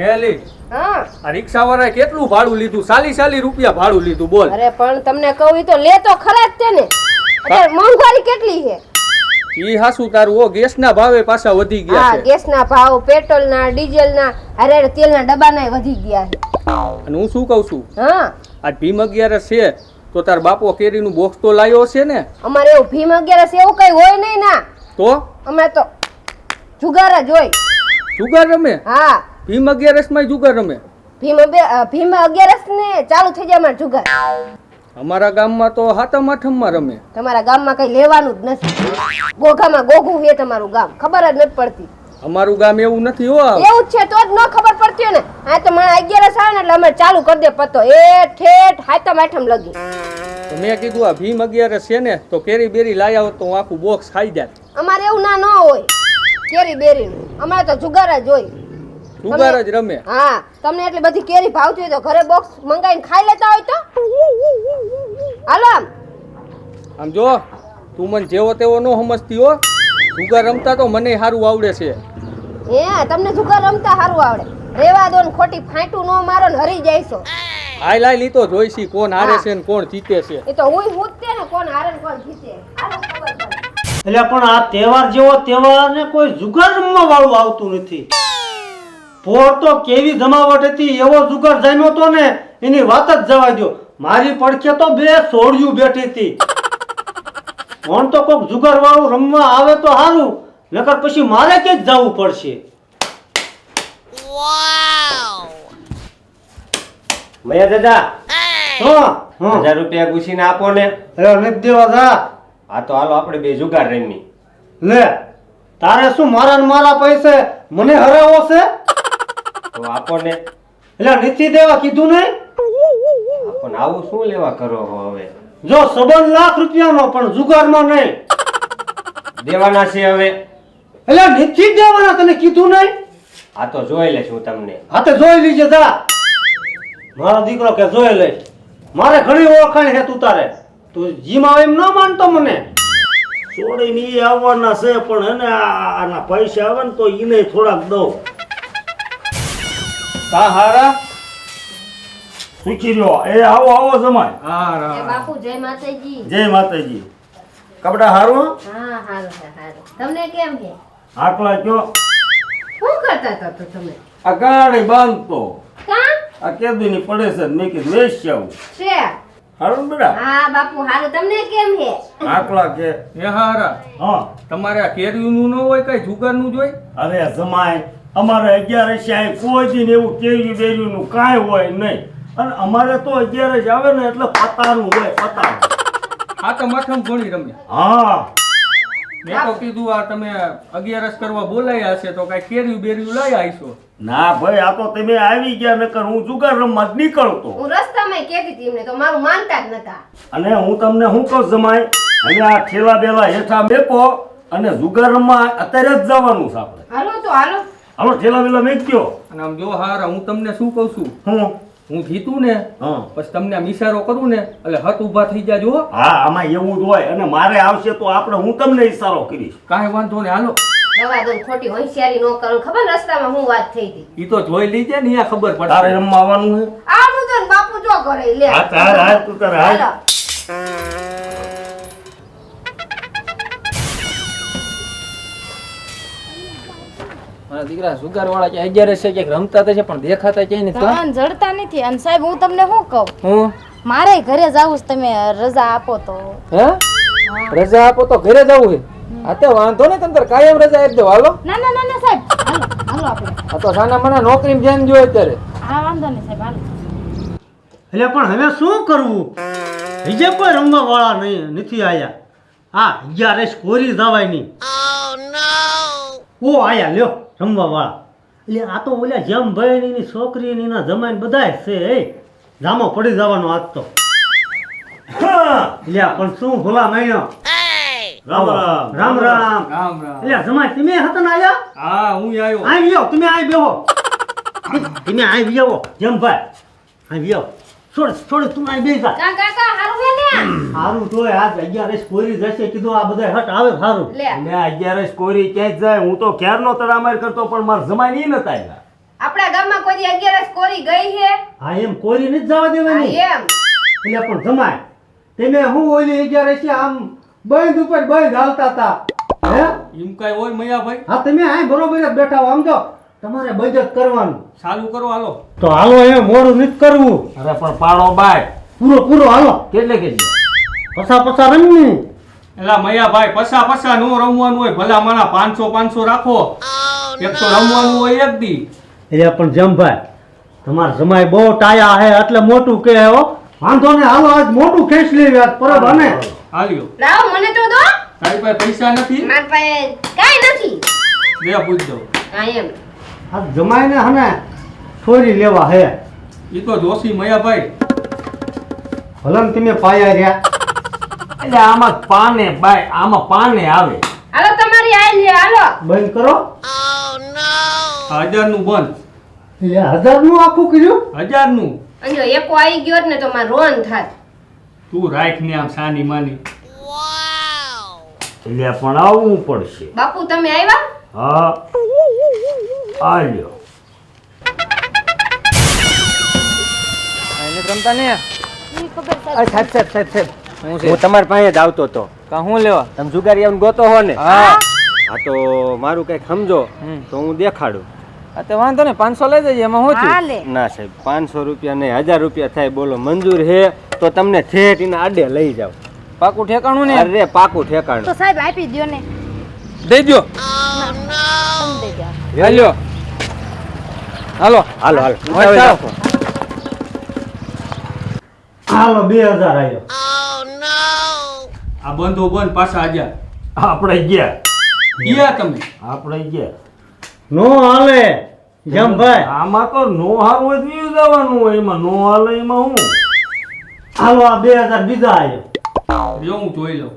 હેલી હા. આ રિક્ષાવાળાએ કેટલું ભાડું લીધું? સાલી સાલી રૂપિયા ભાડું લીધું બોલ. અરે પણ તમને કહું ઈ તો લે તો ખરા જ તેને. અત્યારે મોંઘવારી કેટલી છે? ઈ હાસુ તારું ઓ ગેસના ભાવે પાછા વધી ગયા હા છે. ગેસના ભાવ પેટ્રોલના ડીઝલના અરે તેલના ડબ્બાના વધી ગયા છે. અને હું શું કહું છું? હા. આ ભીમ અગિયારસ છે તો તાર બાપો કેરીનું બોક્સ તો લાવ્યો છે ને? અમારે એવું ભીમ અગિયારસ એવું કઈ હોય નહીં ના. તો? અમે તો જુગાર જ હોય. જુગાર રમે? હા. ભીમ અગિયારસમાં જુગાર રમે. ભીમ અબે- ભીમ અગિયારસ ને ચાલુ થઈ જાય અમારે જુગાર. અમારા ગામમાં તો હાતમ આઠમમાં રમે. તમારા ગામમાં કઈ લેવાનું જ નથી. ગોઘામાં ગોઘું છે તમારું ગામ. ખબર જ નથી પડતી. અમારું ગામ એવું નથી હો એવું જ છે તો જ ન ખબર પડતી હોય ને. આ તો મારા અગિયારસ આવે ને એટલે અમે ચાલુ કરી દે પતો. એ ઠેઠ હાથમ આઠમ લગી. તો મેં કીધું આ ભીમ અગિયારસ છે ને તો કેરી બેરી લાયા હોત તો હું આખું બોક્સ ખાઈ જાત. અમારે એવું ના ન હોય. કેરી બેરીનું. અમારે તો જુગાર જ હોય. જુગાર જ રમે. હા તમને એટલી બધી કેરી ભાવતી હોય તો ઘરે બોક્સ મંગાવીને ખાઈ લેતા હોય તો? હાલો આમ. આમ જો તું મને જેવો તેવો ન સમજતી હો. જુગાર રમતા તો મને સારું આવડે છે. હે તમને જુગાર રમતા સારું આવડે. રેવા દો ને ખોટી ફાંટું ન મારો ને હરી જઈશો હાય લાય લીતો જોઈશી કોણ હારે છે ને કોણ જીતે છે. એ તો હું હું જ તે ને કોણ હારે ને કોણ જીતે. એટલે પણ આ તહેવાર જેવો તહેવાર ને કોઈ જુગાર રમવા વાળું આવતું નથી. પોર તો કેવી જમાવટ હતી એવો જુગાર જામ્યો હતો ને એની વાત જ જવા દો મારી પડખે તો બે સોળિયું બેઠી હતી. કોણ તો કોક જુગાર વાળું રમવા આવે તો સારું નકર પછી મારે ક્યાંક જવું પડશે? મયા દાદા હા હજાર રૂપિયા ઘૂસીને આપો ને. અરે નથી દેવા દા આ તો હાલો આપણે બે જુગાર રમી લે તારે શું મારા મારા પૈસે મને હરાવો છે? તો આપણને એટલે નીતિ દેવા કીધું નહીં પણ આવું શું લેવા કરો હવે? જો સંબંધ લાખ રૂપિયાનો પણ જુગારમાં નહીં. દેવાના છે હવે. એટલે નીતિ દેવાના તને કીધું નહીં? આ તો જોઈ લઈશ હું તમને. હાથે જોઈ લીજે તા મારો દીકરો કે જોઈ લઈશ. મારે ઘણી ઓળખાણ છે તું તારે. તું જીમાં એમ ન માનતો મને. છોડીને એ આવવાના છે પણ એને આના પૈસા આવે ને તો એને થોડાક દઉં. કા હારા શીખી રહ્યો એ આવો આવો જમાય હા હારા. બાપુ જય માતાજી. જય માતાજી. કપડા હારું હા? હારું છે હારું. તમને કેમ છે? આટલા કયો? શું કરતા હતા તો તમે? આ ગાડી બાંધતો. કા? આ કેદુની પડે છે મેં કીધું વેશ આવું. છે? હારું ને બેટા? હા બાપુ હારું. તમને કેમ છે? આટલા કે. એ હારા. હા. તમારે આ કેરીનું ન હોય કઈ જુગારનું જોઈ અરે જમાય. અમારે અગિયાર છે કોઈ દિન એવું કેર્યું બેર્યું નું કાંઈ હોય નહીં. અને અમારે તો અગિયાર આવે ને એટલે પતાનું હોય પતાનું આ તો મઠમ ઘણી રમે. હા. મેં તો કીધું આ તમે અગિયારસ કરવા બોલાયા હશે તો કઈ કેર્યું બેર્યું લઈ આવીશો. ના ભાઈ આ તો તમે આવી ગયા નકર હું જુગાર રમવા જ નીકળતો. હું રસ્તામાં કહેતી હતી એમને તો મારું માનતા જ નતા. અને હું તમને શું કહું જમાય અને આ ઠેલા બેલા હેઠા મેકો અને જુગાર રમવા અત્યારે જ જવાનું છે આપણે. હાલો તો હાલો. હાલો ઠેલા બેલા મેક્યો. અને આમ જો હાર હું તમને શું કહું છું? હું? હું જીતું ને પછી તમને આમ ઈશારો કરું ને એટલે હટ ઊભા થઈ જાજો હો. હા આમાં એવું જ હોય. અને મારે આવશે તો આપણે હું તમને ઈશારો કરીશ. કાંઈ વાંધો ને હાલો. રવા ખોટી હોશિયારી ન કરો. ખબર રસ્તામાં હું વાત થઈ હતી? ઈ તો જોઈ લીજે ને ખબર તારે પડશે રમવા આવવાનું છે? આવડું તો બાપુ જો કરે લે. હા તાર હાલ તું તારે હાલ. મારા દીકરા સુગર વાળા ક્યાં અગિયાર છે ક્યાંક રમતા તો છે પણ દેખાતા ક્યાંય નથી તમને જડતા નથી. અને સાહેબ હું તમને શું કહું? હું? મારે ઘરે જવું છે તમે રજા આપો તો. હે? રજા આપો તો ઘરે જવું છે? આ તે વાંધો ને તંતર કાયમ રજા આપી દો. હાલો. ના ના ના ના સાહેબ. હાલો હાલો આપણે. આ તો સાના મને નોકરી ધ્યાન જોઈએ અત્યારે. હા વાંધો નહીં સાહેબ હાલો. એટલે પણ હવે શું કરવું? બીજે કોઈ રમવા વાળા નહીં નથી આયા. હા અગિયાર કોરી જવાય નહીં ઓ આયા લ્યો. રમવા વાળા એટલે આ તો ઓલા જેમ ભાઈ ની છોકરી ની ના જમાઈને બધા છે એ. જામો પડી જવાનો આજ તો. હા, પણ શું ભોલા મહિનો રામ રામ. રામ રામ. રામ રામ. એટલે જમાય તમે હતા ને આયા? હા હું આવ્યો આઈ વ્યો તમે આવી બેહો. તમે આવી વ્યો જેમ ભાઈ. આઈ વ્યો છોડ છોડ તું આઈ બેસા કા કાકા હારું હે ને? સારું તો આજ અગિયાર કોરી જશે કીધું આ બધા હટ આવે સારું લે. અને અગિયારસ કોરી ક્યાંય જાય હું તો ક્યારનો તડામાર કરતો પણ માર જમાઈ નહીં નતા આવ્યા. આપણા ગામમાં કોઈ કોઈ દી અગિયારસ કોરી ગઈ હે હા એમ કોરી નથી જવા દેવાની. એમ. એટલે પણ જમાય. તેને હું ઓલી અગિયાર છે આમ બંધ ઉપર બંધ હાલતા હતા હે? એમ કાંઈ હોય મયાભાઈ? હા તમે આ બરોબર બેઠા હો આમ તો તમારે બજેટ કરવાનું. ચાલુ કરો હાલો. તો હાલો એ મોડું નથી કરવું. અરે પણ પાડો બાય. પૂરો પૂરો હાલો. કેટલે કેટલે પસા પસા રમવું એલા મયાભાઈ પસા પસા નો રમવાનું હોય ભલા માણા પાંચસો પાંચસો રાખો. એક તો રમવાનું હોય એક દી. એટલે પણ જમભાઈ તમારા જમાય બહુ ટાયા હે એટલે મોટું કે હો. વાંધો ને હાલો આજ મોટું કેસ લેવી આજ પરબ ને હાલ્યો. લાવ મને તો દો. તારી પાસે પૈસા નથી? મારી પાસે કાંઈ નથી. દે પૂછજો. હા એમ. આ જમાઈને હને છોરી લેવા હે. એ તો જોશી મયાભાઈ. ભલે ને તમે પાયા રહ્યા. એટલે આમાં પાને બાય આમાં પાને આવે. હાલો તમારી આઈ લે હાલો. બંધ કરો. હજારનું બંધ. એટલે હજારનું આખું કર્યું? હજારનું. નું અહીંયા એકો આવી ગયો ને તો મારે રોન થાત. તું રાખ ને આમ સાની માની. એટલે પણ આવવું પડશે. બાપુ તમે આવ્યા હા. આલ્યો. એને રમતા ને ઈ સાહેબ સાહેબ સાહેબ સાહેબ. હું હું તમારી પાસે જ આવતો હતો. કા હું લેવા? તમે જુગારી આવીને ગોતો હો ને? હા. હા તો મારું કંઈક સમજો. હમ. તો હું દેખાડું. આ તો વાંધો ને પાંચસો લઈ જઈએ એમાં હું છું? ના સાહેબ પાંચસો રૂપિયા નહીં હજાર રૂપિયા થાય બોલો મંજૂર હે તો તમને ઠેઠ એના આડે લઈ જાવ પાકું ઠેકાણું ને અરે પાકું તો સાહેબ આપી દ્યો ને. દઈ જાઓ હાલ્યો. હાલો હાલો હાલો. હાલો બે હજાર આવ્યો આ બંધો બંધ પાછા હજાર આપણે ગયા. ગયા તમે? આપણે ગયા. નો હાલે. જમભાઈ આમાં તો નો હારું હોય તો જવાનું હોય એમાં નો હાલે એમાં હું? હાલો આ બે હજાર બીજા આવ્યો જો હું જોઈ લઉં.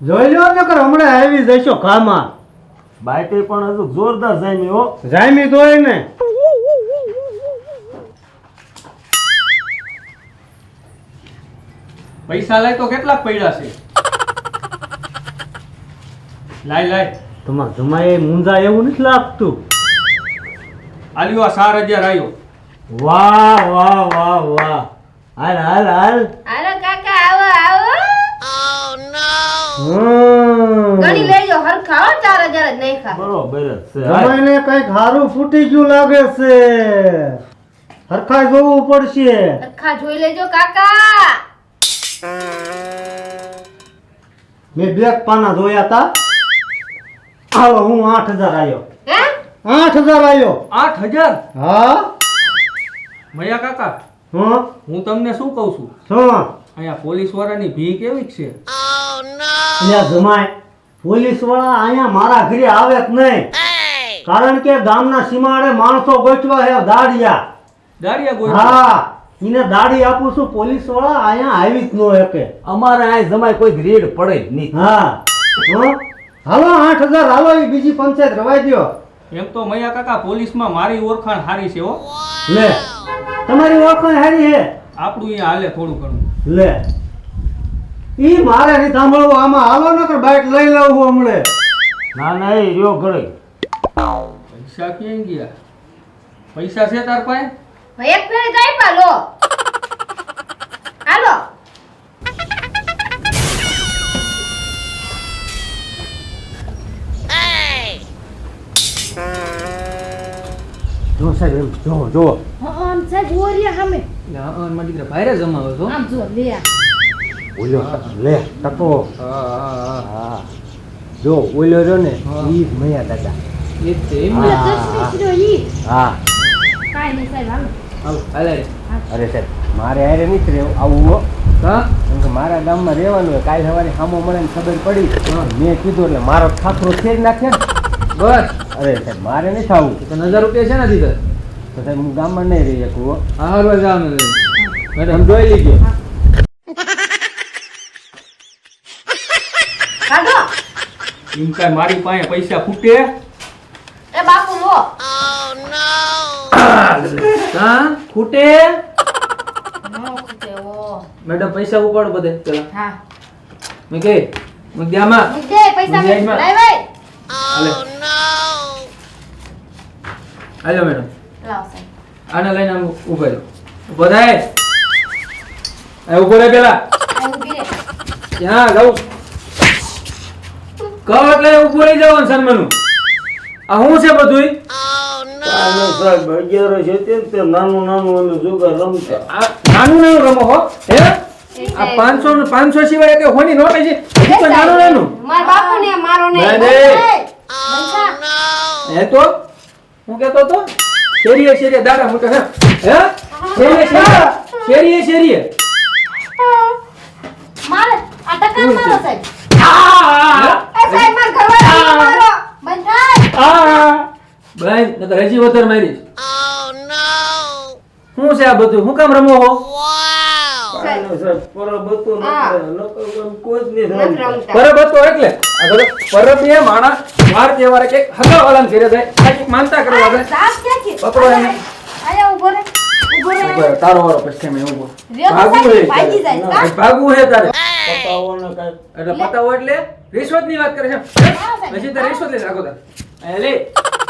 જોઈ લો ને કર હમણાં આવી જશો કામાં બાઈટે પણ હજુ જોરદાર જામી હો. જામી તોય ને. પૈસા લાય તો કેટલાક પડ્યા છે? લાય લાય. તમાર જમાઈ મુંજા એવું નથી લાગતું. આલ્યો આ સાર હજાર આવ્યો વાહ વાહ વાહ વાહ. હાલ હાલ હાલ. હાલો કાકા આવો આવો. હમ. ગણી લેજો હરખા હો ચાર જ નહીં ખા બરોબર છે. જમાઈને કંઈક હારું ફૂટી ગયું લાગે છે. હરખા જોવું પડશે. હરખા જોઈ લેજો કાકા. મેં બે પાના જોયા હતા હાલો હું આઠ હજાર આવ્યો આઠ હજાર આવ્યો આઠ હજાર? હા. મયા કાકા હા. હું તમને શું કહું છું? શું અહીંયા પોલીસ વાળાની ભી કેવી છે. અહીંયા જમાય. પોલીસવાળા અહીંયા મારા ઘરે આવે જ નહીં. કારણ કે ગામના સીમાડે માણસો ગોઠવા હે દાડિયા. દાડિયા ગોઠવા? હા. એને દાડી આપું છું પોલીસવાળા અહીંયા આવી જ ન શકે. અમારે અહીંયા જમાય કોઈ રેડ પડે જ નહીં. હા. હાલો આઠ હજાર હાલો એ બીજી પંચાયત રવાઈ દ્યો. એમ તો મૈયા કાકા પોલીસમાં મારી ઓળખાણ સારી છે હો. લે. તમારી ઓળખાણ હારી હે આપણું અહીંયા હાલે થોડું ઘણું. લે. ઈ મારે નહીં સાંભળવું આમાં હાલો નકર બાઈક લઈ લઉં હું હમણે. ના ના એ રહ્યો ઘરે. પૈસા ક્યાં ગયા? પૈસા છે તાર પાસે? એક ફેરી જાય પાલો. લો હાલો. જો સાહેબ એમ જો જો હા, આમ સાહેબ ઓરિયા સામે. મારા દીકરા ભાઈરે જમાવો છો આમ જુઓ લે ઓલ્યો લે ટકો. હા હા હા. હા. જો ઓલ્યો રહ્યો ને. ઈ જ મૈયા દાદા. એ જ ને હા. કાઈ શીરો ઈ. હા. કાંઈ નહીં સાહેબ હાલો. હાલો અરે સાહેબ મારે હારે નહીં રહેવું આવું હો. હા? કેમ કે મારા ગામમાં રહેવાનું હોય કાલ સવારે સામો મળે ને ખબર પડી. મેં કીધું એટલે મારો ખાતરો છે જ નાખે બસ. અરે સાહેબ મારે નહીં આવું તો હજાર રૂપિયા છે નથી તો સાહેબ હું ગામમાં નહીં રહી શકું હો. હા હરવા જવાનું મેડમ જોઈ લીધો. એમ કાંઈ મારી પાસે પૈસા ખૂટે એ બાપુ લો હા? ખૂટે? નો ખૂટે ઓ મેડમ પૈસા ઉપાડો બધે પેલા. હા. મેં કે મેં દે પૈસા એમાં. લાય ભાઈ હાલે. હાલો મેડમ. લાવ સાહેબ. આને લઈને આમ ઊભા રહ્યો ઊભો થાય એ ઊભો રહે પેલા. આ ક્યાં જાઉં. કહો એટલે ઊભો રહી જવાનું સન્માનું આ શું છે બધુંય? સાહેબ તે નાનું નાનું જુગાર રમતા. આ નાનું નાનું રમો હો હે? આ પાંચસો પાંચસો સિવાય કે હોની નોટ છે તો નાનું નાનું. મારા બાપુ ને. મારો ને. નહીં, નહીં. હે તો? હું કેતો તો? શેરીએ શેરીએ દાડા મૂકે હે? હે? શેરીએ શેરીએ શેરીએ શેરીએ. મારે આ ટકા મારો સાહેબ એ સાહેબ મારા ઘરવાળાને મારો બંધ થાય ભાઈ નકર હજી વધારે મારીશ શું છે આ બધું? હું કામ રમો હો? પરબ હતું એટલે. પરબ એ માણસ વાર તહેવારે કે હગા વાળાને જાય આ માનતા કરવા જાય. પકડો એને. આયા ઊભો રે ઊભો રે ઊભો રહે, તારો વાળો પછી મેં ઊભો ભાગવું હે ભાગી જાય, તારે. કા? ભાગવું હે તારે. એટલે પતાવો એટલે રિશ્વતની વાત કરે છે. પછી તારે રિશ્વત લઈ રાખો તાર. લે. એ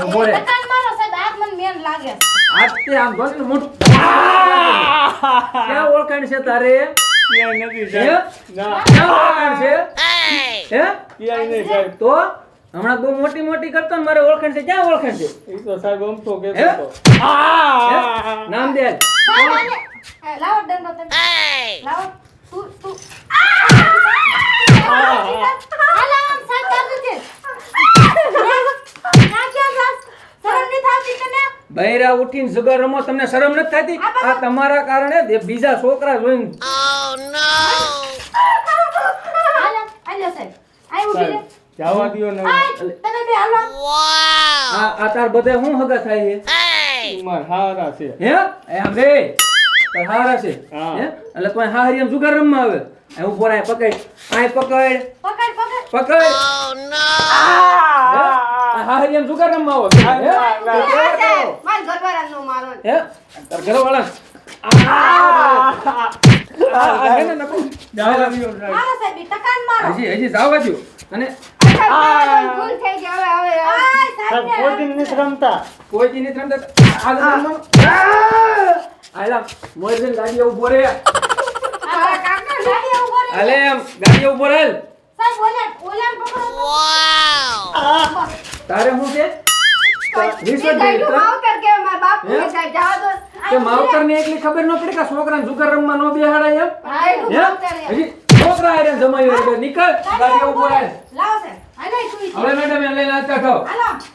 ઊભો રે ટકાન મારો સાહેબ આજ મને મેન લાગે આજ તે આમ ધોને ને મોઢું ઓળખાણ છે તારે? નથી સાહેબ. ના. ક્યાં ઓળખાણ છે? હે? ક્યાંય નહીં સાહેબ. તો હમણાં બહુ મોટી મોટી કરતો ને મારે ઓળખાણ છે. ક્યાં ઓળખાણ છે? એ તો સાહેબ આમ તો કે નામ દે લાવો દંડો તમે. લાવો. તું તું બૈરા ઉઠીને જગર રમો તમને શરમ નથી થતી? આ તમારા કારણે બીજા છોકરા જોઈને જવા દ્યો ને. આ આ તાર બધે હું હગા થાય છે? માર હારા છે. હે? એ તાર હારા છે. હા. હે? એટલે કોઈ હારી એમ જુગાર રમવા આવે? ઉપર આય પકડ. આય પકડ. પકડ પકડ. પકડ. આ હારી એમ શું હે? હા, સાહેબ. મારો હે? તાર ઘરવાળા. હે ને નકુ જવા દ્યો સાહેબ મારો. નથી રમતા. આ રમવાનું આયલા મોરજન ગાડી ઊભો રે ગાડી તારે શું છે? માવતર? ને ને એટલી ખબર ન પડી કે છોકરાને જુગાર રમવા નો બેહાડાય એમ? છોકરા આરે જમાઈ નીકળ ગાડી હવે મેડમ લઈને આવતા થાવ